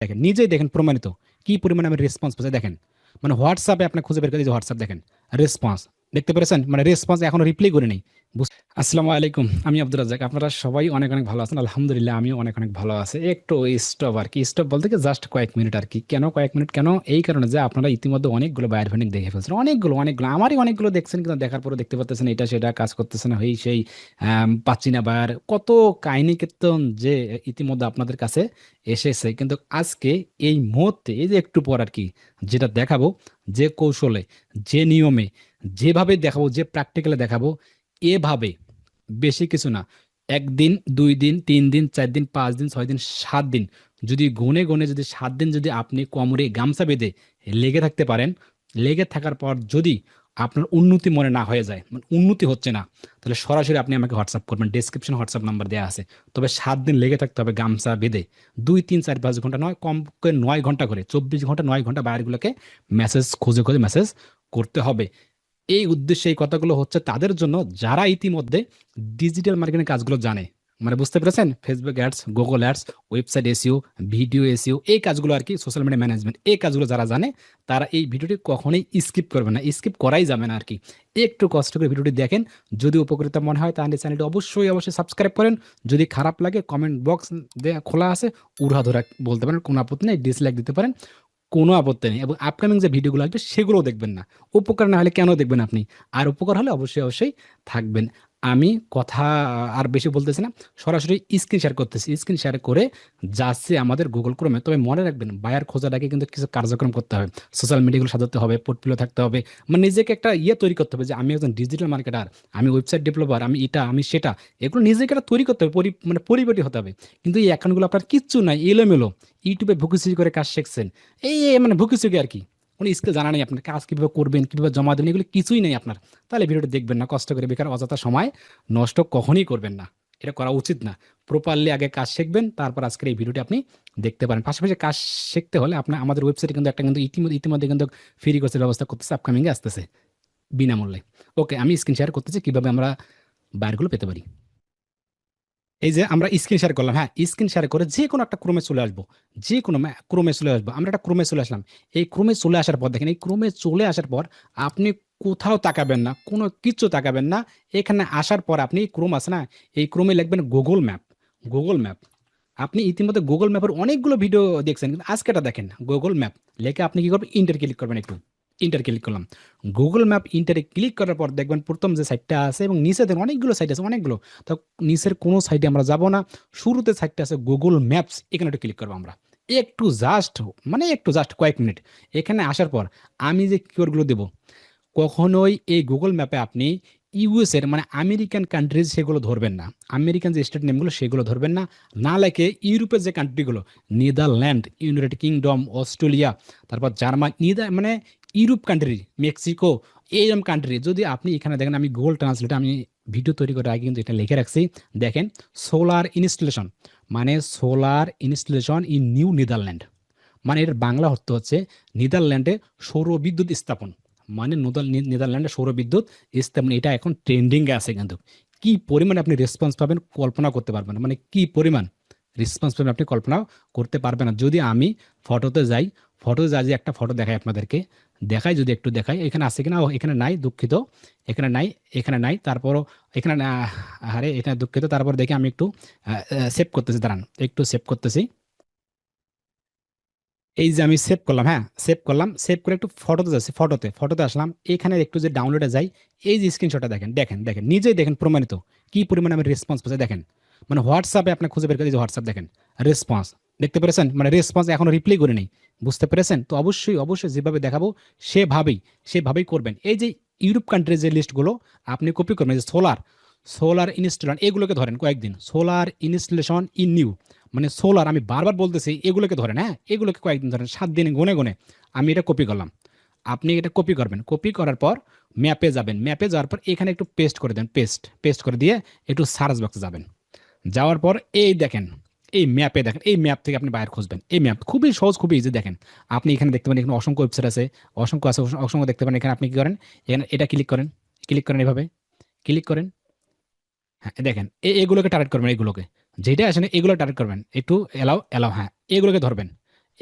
দেখেন, নিজেই দেখেন প্রমাণিত কি পরিমাণে আমি রেসপন্স পাচ্ছি দেখেন মানে হোয়াটসঅ্যাপে আপনি খুঁজে বের করে যে হোয়াটসঅ্যাপ দেখেন রেসপন্স দেখতে পেরেছেন? মানে রেসপন্স এখনও রিপ্লাই করে নেই। আসসালামু আলাইকুম, আমি আব্দুর রাজ্জাক। আপনারা সবাই অনেক অনেক ভালো আছেন। আলহামদুলিল্লাহ, আমিও অনেক অনেক ভালো আছি। একটু স্টপ আর কি। স্টপ বলতে কি জাস্ট কয়েক মিনিট আর কি। কেন কয়েক মিনিট কেন এই কারণে যে আপনারা ইতিমধ্যে অনেকগুলো বায়ার দেখে ফেলছেন। অনেকগুলো অনেকগুলো, আমারই অনেকগুলো দেখছেন, কিন্তু দেখার পরে দেখতে পাচ্ছেন এটা সেটা কাজ করতেছে না, হই সেই পাচ্ছি না বায়ার কত কাহিনী কীর্তন যে ইতিমধ্যে আপনাদের কাছে এসেছে। কিন্তু আজকে এই মুহূর্তে, এই যে একটু পর আর কি, যেটা দেখাবো, যে কৌশলে, যে নিয়মে, যেভাবে দেখাবো, যে প্র্যাকটিক্যালে দেখাবো এভাবে বেশি কিছু না। একদিন, দুই দিন, তিন দিন, চার দিন, পাঁচ দিন, ছয় দিন, সাত দিন। যদি গুনে গুনে যদি সাত দিন যদি আপনি কোমরে গামছা বেঁধে লেগে থাকতে পারেন, লেগে থাকার পর যদি আপনার উন্নতি মনে না হয়ে যায় মানে উন্নতি হচ্ছে না, তাহলে সরাসরি আপনি আমাকে হোয়াটসঅ্যাপ করবেন। ডেসক্রিপশন হোয়াটসঅ্যাপ নাম্বার দেওয়া আছে। তবে সাত দিন লেগে থাকতে হবে গামছা বেঁধে। দুই, তিন, চার, পাঁচ ঘণ্টা নয়, কম করে নয় ঘণ্টা করে, চব্বিশ ঘণ্টা, নয় ঘণ্টা বাইরেগুলোকে মেসেজ খুঁজে খুঁজে মেসেজ করতে হবে। এই উদ্দেশ্যে এই কথাগুলো হচ্ছে তাদের জন্য যারা ইতিমধ্যে ডিজিটাল মার্কেটিং কাজগুলো জানে। মানে বুঝতে পেরেছেন? Facebook ads Google ads website SEO video SEO এই কাজগুলো আর কি সোশ্যাল মিডিয়া ম্যানেজমেন্ট এই কাজগুলো যারা জানে, তারা এই ভিডিওটি কখনোই স্কিপ করবে না। স্কিপ করাই যাবে না আর কি। একটু কষ্ট করে ভিডিওটি দেখেন। যদি উপকৃত মনে হয়, তাহলে চ্যানেলটি অবশ্যই অবশ্যই সাবস্ক্রাইব করেন। যদি খারাপ লাগে কমেন্ট বক্স খোলা আছে উড়া ধরা বলতে পারেন, কোনো আপত্তি নেই ডিসলাইক দিতে পারেন। কোনো আপত্তি নেই এবং আপকামিং যে ভিডিওগুলো আসবে সেগুলোও দেখবেন না। উপকার না হলে কেন দেখবেন আপনি? আর উপকার হলে অবশ্যই অবশ্যই থাকবেন। আমি কথা আর বেশি বলতেছি না, সরাসরি স্ক্রিন শেয়ার করতেছি। স্ক্রিন শেয়ার করে যাচ্ছে আমাদের গুগল ক্রমে তবে মনে রাখবেন বায়ার খোঁজার আগে কিন্তু কিছু কার্যক্রম করতে হবে। সোশ্যাল মিডিয়াগুলো সাজাতে হবে পোর্টফোলিও থাকতে হবে। মানে নিজেকে একটা ইয়ে তৈরি করতে হবে যে, আমি একজন ডিজিটাল মার্কেটার আমি ওয়েবসাইট ডেভেলপার আমি এটা, আমি সেটা। এগুলো নিজেকে একটা তৈরি করতে হবে মানে পরিপাটি হতে হবে। কিন্তু এই অ্যাকাউন্টগুলো আপনার কিচ্ছু নাই, এলোমেলো। ইউটিউবে ভুকুচুকি করে কাজ শিখছেন। এই মানে ভুকুচুকি আর কি। কোনো স্কিল জানা নেই, আপনার কাজ কীভাবে করবেন, কীভাবে জমা দেবেন, এগুলো কিছুই নেই আপনার। তাহলে ভিডিওটা দেখবেন না, কষ্ট করে, বেকার, অযথা সময় নষ্ট কখনই করবেন না। এটা করা উচিত না। প্রপারলি আগে কাজ শিখবেন, তারপর আজকের এই ভিডিওটি আপনি দেখতে পারেন। পাশাপাশি কাজ শিখতে হলে আপনার, আমাদের ওয়েবসাইটে কিন্তু একটা কিন্তু ইতিমধ্যে ইতিমধ্যে কিন্তু ফ্রি কোর্সের ব্যবস্থা করতেছে আপকামিংয়ে আসতেছে, বিনামূল্যে। ওকে আমি স্ক্রিন শেয়ার করতেছি, কীভাবে আমরা বাইরগুলো পেতে পারি। এই যে আমরা স্ক্রিন শেয়ার করলাম হ্যাঁ স্ক্রিন শেয়ার করে যে কোনো একটা ক্রমে চলে আসব, যে কোনো ক্রমে চলে আসব, আমরা একটা ক্রমে চলে আসলাম। এই ক্রমে চলে আসার পর দেখেন, এই ক্রমে চলে আসার পর আপনি কোথাও তাকাবেন না, কোনো কিচ্ছু তাকাবেন না, এখানে আসার পর আপনি ক্রম আছে না, এই ক্রমে লিখবেন গুগল ম্যাপ গুগল ম্যাপ আপনি ইতিমধ্যে গুগল ম্যাপের অনেকগুলো ভিডিও দেখছেন, কিন্তু আজকেটা দেখেন গুগল ম্যাপ লেখে আপনি কি করবেন? ইন্টার ক্লিক করবেন একটু। ইন্টার ক্লিক করলাম। গুগল ম্যাপ ইন্টারে ক্লিক করার পর দেখবেন প্রথম যে সাইটটা আছে এবং নিচে দেখেন অনেকগুলো সাইট আছে, অনেকগুলো। তো নিচের কোনো সাইটে আমরা যাব না। শুরুতে সাইটটা আছে গুগল ম্যাপস এখানে একটু ক্লিক করব আমরা। একটু জাস্ট মানে একটু জাস্ট কয়েক মিনিট এখানে আসার পর আমি যে কিওয়ার্ডগুলো দেবো, কখনোই এই গুগল ম্যাপে আপনি ইউএস এর মানে আমেরিকান কান্ট্রিজ সেগুলো ধরবেন না। আমেরিকান যে স্টেট নেমগুলো সেগুলো ধরবেন না। না লেখে ইউরোপের যে কান্ট্রিগুলো নেদারল্যান্ড ইউনাইটেড কিংডম অস্ট্রেলিয়া তারপর জার্মান নিদা মানে ইউরোপ কান্ট্রি মেক্সিকো এইরকম কান্ট্রি যদি আপনি এখানে দেখেন, আমি গুগল ট্রান্সলেট আমি ভিডিও তৈরি করার আগে কিন্তু এটা লিখে রাখছি। দেখেন সোলার ইনস্টলেশন মানে solar installation in new Netherland মানে এর বাংলা অর্থ হচ্ছে নেদারল্যান্ডে সৌরবিদ্যুৎ স্থাপন। মানে নেদারল্যান্ডে সৌরবিদ্যুৎ স্থাপন। এটা এখন ট্রেন্ডিংয়ে আছে কিন্তু। কি পরিমাণে আপনি রেসপন্স পাবেন, কল্পনা করতে পারবেন মানে কি পরিমাণ? রেসপন্স পাবেন আপনি কল্পনা করতে পারবেন না। যদি আমি ফটোতে যাই ফটো যা যে একটা ফটো দেখাই আপনাদেরকে, দেখাই যদি একটু দেখাই, এখানে আছে কিনা? এখানে নাই, দুঃখিত। এখানে নাই এখানে নাই, তারপরও এখানে আরে এখানে দুঃখিত। তারপর দেখি আমি একটু সেভ করতেছি, দাঁড়ান, একটু সেভ করতেছি। এই যে আমি সেভ করলাম হ্যাঁ সেভ করলাম সেভ করে একটু ফটোতে যাচ্ছি ফটোতে ফটোতে আসলাম, এখানে একটু যে ডাউনলোডে যাই, এই যে স্ক্রিনশটটা দেখেন দেখেন দেখেন, নিজেই দেখেন প্রমাণিত, কি পরিমাণে আমি রেসপন্স পাচ্ছি দেখেন। মানে হোয়াটসঅ্যাপে আপনি খুঁজে বের করে যে হোয়াটসঅ্যাপ দেখেন রেসপন্স দেখতে পেরেছেন? মানে রেসপন্স এখনও রিপ্লাই করে নেই। বুঝতে পেরেছেন? তো অবশ্যই অবশ্যই যেভাবে দেখাবো, সেভাবেই সেভাবেই করবেন। এই যে ইউরোপ কান্ট্রির যে লিস্টগুলো আপনি কপি করবেন যে সোলার সোলার ইনস্টলেশন এগুলোকে ধরেন কয়েকদিন। সোলার ইনস্টলেশন ইন নিউ মানে সোলার আমি বারবার বলতেছি, এগুলোকে ধরেন হ্যাঁ? এগুলোকে কয়েকদিন ধরেন, সাত দিন গুনে গুনে আমি এটা কপি করলাম। আপনি এটা কপি করবেন। কপি করার পর ম্যাপে যাবেন। ম্যাপে যাওয়ার পর এখানে একটু পেস্ট করে দেন পেস্ট পেস্ট করে দিয়ে একটু সার্চ বক্সে যাবেন। যাওয়ার পর এই দেখেন, এই ম্যাপে দেখেন, এই ম্যাপ থেকে আপনি বাইরে খুঁজবেন। এই ম্যাপ খুবই সহজ, খুবই ইজি দেখেন। আপনি এখানে দেখতে পারেন, এখানে অসংখ্য ওয়েবসাইট আছে, অসংখ্য আছে অসংখ্য- দেখতে পারেন। এখানে আপনি কি করেন, এখানে এটা ক্লিক করেন। ক্লিক করেন এভাবে। ক্লিক করেন। হ্যাঁ দেখেন এগুলোকে টার্গেট করবেন, এগুলোকে। যেটা আসেন এগুলো টার্গেট করবেন। একটু এলাও এলাও হ্যাঁ এগুলোকে ধরবেন।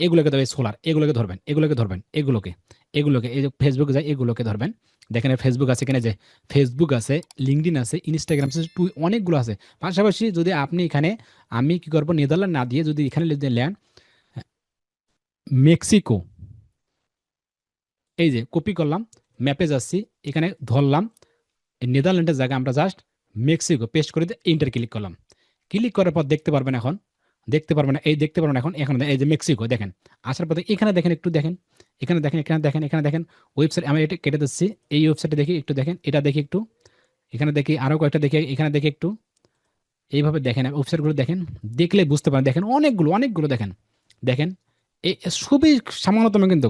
এগুলোকে ধরবেন সোলার, এগুলোকে ধরবেন এগুলোকে ধরবেন, এগুলোকে এগুলোকে, এই যে ফেসবুকে যায়, এগুলোকে ধরবেন। দেখেন ফেসবুক আছে এখানে যে ফেসবুক আছে লিঙ্কডিন আছে ইনস্টাগ্রাম আছে, টুই, অনেকগুলো আছে। পাশাপাশি যদি আপনি এখানে, আমি কি করব, নেদারল্যান্ড না দিয়ে যদি এখানে নেন মেক্সিকো, এই যে কপি করলাম ম্যাপে যাচ্ছি, এখানে ধরলাম, নেদারল্যান্ডের জায়গায় আমরা জাস্ট মেক্সিকো পেস্ট করে দিয়ে ইন্টার ক্লিক করলাম। ক্লিক করার পর দেখতে পারবেন এখন দেখতে পারবেন এই দেখতে পারবেন এখন এখন এই যে মেক্সিকো দেখেন। আসার পথে এখানে দেখেন, একটু দেখেন। এখানে দেখেন এখানে দেখেন এখানে দেখেন। ওয়েবসাইট আমি এটা কেটে দিচ্ছি। এই ওয়েবসাইটে দেখি, একটু দেখেন, এটা দেখি একটু। এখানে দেখি আরও কয়েকটা দেখি, এখানে দেখি একটু। এইভাবে দেখেন ওয়েবসাইটগুলো দেখেন। দেখলে বুঝতে পারেন দেখেন অনেকগুলো অনেকগুলো দেখেন। দেখেন এই খুবই সামান্যতম কিন্তু।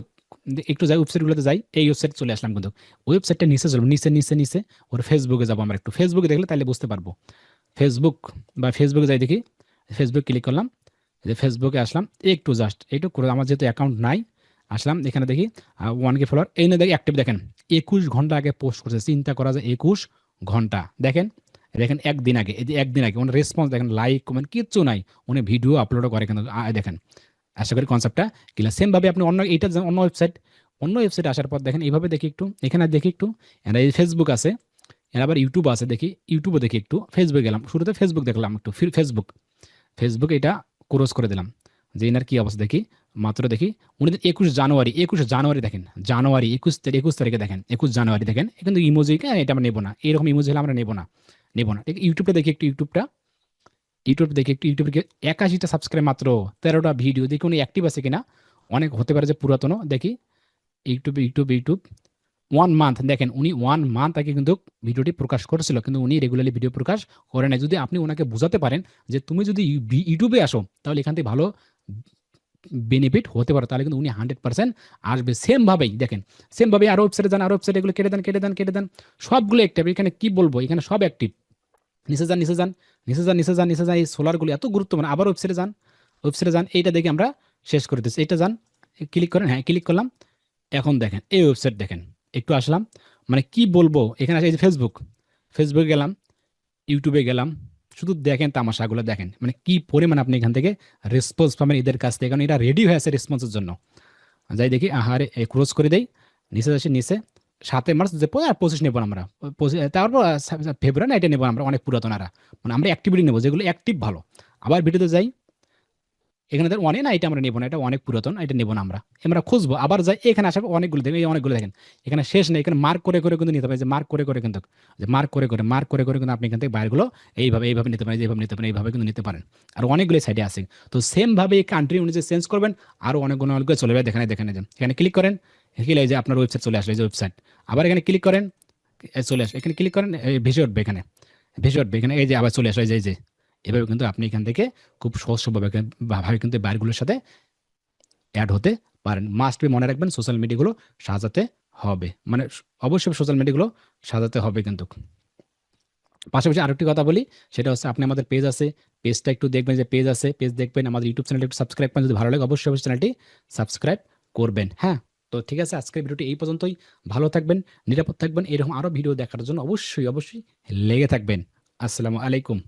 একটু যাই ওয়েবসাইটগুলোতে যাই, এই ওয়েবসাইট চলে আসলাম কিন্তু। ওয়েবসাইটটা নিচে চলবো, নিচে নিচে নিচে। ওর ফেসবুকে যাব আমরা একটু। ফেসবুকে দেখলে তাহলে বুঝতে পারব। ফেসবুক বা ফেসবুকে যাই দেখি ফেসবুক ক্লিক করলাম, যে ফেসবুকে আসলাম, একটু জাস্ট একটু করে আমার যেহেতু অ্যাকাউন্ট নাই, আসলাম, এখানে দেখি ওয়ান কে ফলোয়ার এই না দেখি অ্যাক্টিভ দেখেন, একুশ ঘণ্টা আগে পোস্ট করছে, চিন্তা করা যায় একুশ ঘণ্টা, দেখেন দেখেন একদিন আগে, এই যে একদিন আগে, উনি রেসপন্স দেখেন লাইক কমেন্ট কিচ্ছু নাই, উনি ভিডিও আপলোডও করে কিন্তু দেখেন, আশা করি কনসেপ্টটা ক্লিয়ার সেমভাবে আপনি অন্য, এইটা অন্য ওয়েবসাইট অন্য ওয়েবসাইটে আসার পর দেখেন, এইভাবে দেখি একটু, এখানে দেখি একটু এরা এই ফেসবুক আছে এর আবার ইউটিউব আছে, দেখি ইউটিউবে দেখি একটু ফেসবুক গেলাম, শুরুতে ফেসবুক দেখলাম একটু ফেসবুক ফেসবুক এটা ক্রস করে দিলাম। যে এনার কি অবস্থা দেখি? মাত্র দেখি, উনি একুশ জানুয়ারি একুশ জানুয়ারি দেখেন, জানুয়ারি একুশ তারিখ একুশ তারিখে দেখেন, একুশ জানুয়ারি দেখেন কিন্তু ইমোজি এটা আমরা নেব না, এরকম ইমোজি হলে আমরা নেব না নেব না, ঠিক ইউটিউবটা দেখি একটু ইউটিউবটা ইউটিউব দেখি একটু ইউটিউবে একাশিটা সাবস্ক্রাইব মাত্র, তেরোটা ভিডিও দেখি উনি অ্যাক্টিভ আছে কিনা, অনেক হতে পারে যে পুরাতনও, দেখি YouTube YouTube YouTube one month দেখেন উনি ওয়ান মান্থ আগে কিন্তু ভিডিওটি প্রকাশ করেছিল, কিন্তু উনি রেগুলারলি ভিডিও প্রকাশ করে নাই। যদি আপনি ওনাকে বোঝাতে পারেন যে তুমি যদি ইউটিউবে আসো, তাহলে এখান থেকে ভালো বেনিফিট হতে পারে, তাহলে কিন্তু উনি হান্ড্রেড পার্সেন্ট আসবে। সেমভাবেই দেখেন সেমভাবে আরও ওয়েবসাইটে যান আরও ওয়েবসাইট এগুলো কেটে দেন কেটে দেন কেটে দেন, সবগুলো অ্যাক্টিভ এখানে কি বলব? এখানে সব অ্যাক্টিভ নিচে যান নিচে যান নিচে যান নিচে যান নিচে যান, এই সোলারগুলো এত গুরুত্বপূর্ণ। আবার ওয়েবসাইটে যান ওয়েবসাইটে যান, এইটা দেখে আমরা শেষ করে দিচ্ছি। এটা যান ক্লিক করেন হ্যাঁ ক্লিক করলাম। এখন দেখেন, এই ওয়েবসাইট দেখেন। একটু আসলাম। মানে কি বলব? এখানে আসে ফেসবুক ফেসবুকে গেলাম ইউটিউবে গেলাম, শুধু দেখেন তামাশাগুলো দেখেন। মানে কি পরিমাণ আপনি এখান থেকে রেসপন্স পাবেন এদের কাছ থেকে? কারণ এরা রেডি হয়ে আছে রেসপন্সের জন্য। যাই দেখি, আহারে ক্রোজ করে দেই। নিচে আসে, নিচে। সাতই মার্চ যে আর পঁচিশ নেব আমরা। তারপর ফেব্রুয়ারি না এটা নেব আমরা অনেক পুরাতনারা মানে আমরা অ্যাক্টিভিটি নেব, যেগুলো অ্যাক্টিভ ভালো। আবার ভিডিওতে যাই। এখানে ধর অনেক না এটা আমরা নেব না, এটা অনেক পুরাতন, এটা নেব না আমরা। আমরা খুঁজবো, আবার যাই এখানে পর অনেকগুলো দেখেন এই অনেকগুলো দেখেন। এখানে শেষ নেই, এখানে মার্ক করে করে কিন্তু নিতে হবে যে মার্ক করে করে কিন্তু। যে মার্ক করে করে মার্ক করে করে কিন্তু আপনি এখান থেকে বাইরগুলো এইভাবে এইভাবে নিতে পারেন, এইভাবে নিতে পারেন, এইভাবে কিন্তু নিতে পারেন। আর অনেকগুলো সাইডে আছে। তো সেম ভাবে এই কান্ট্রি অনুযায়ী চেঞ্জ করবেন আরও অনেকগুলো অনেকগুলো চলে যাবে, দেখেন দেখেন এখানে ক্লিক করেন, এখানে যে আপনার ওয়েবসাইট চলে এই যে ওয়েবসাইট আবার এখানে ক্লিক করেন চলে আসে এখানে ক্লিক করেন ভেসে উঠবে এখানে, ভেসে উঠবে এখানে, এই যে আবার চলে আসে এই যে এই যে। এভাবে কিন্তু আপনি এখান থেকে খুব সহজভাবে ভাবে কিন্তু এই বাড়িগুলোর সাথে অ্যাড হতে পারেন। মাস্ট বি মনে রাখবেন সোশ্যাল মিডিয়াগুলো সাজাতে হবে। মানে অবশ্যই সোশ্যাল মিডিয়াগুলো সাজাতে হবে কিন্তু। পাশাপাশি আরেকটি কথা বলি, সেটা হচ্ছে আপনি আমাদের পেজ আছে পেজটা একটু দেখবেন যে পেজ আছে পেজ দেখবেন, আমাদের ইউটিউব চ্যানেলটা একটু সাবস্ক্রাইব করেন, যদি ভালো লাগে অবশ্যই অবশ্যই চ্যানেলটি সাবস্ক্রাইব করবেন হ্যাঁ? তো ঠিক আছে, আজকের ভিডিওটি এই পর্যন্তই। ভালো থাকবেন, নিরাপদ থাকবেন, এরকম আরও ভিডিও দেখার জন্য অবশ্যই অবশ্যই লেগে থাকবেন। আসসালামু আলাইকুম।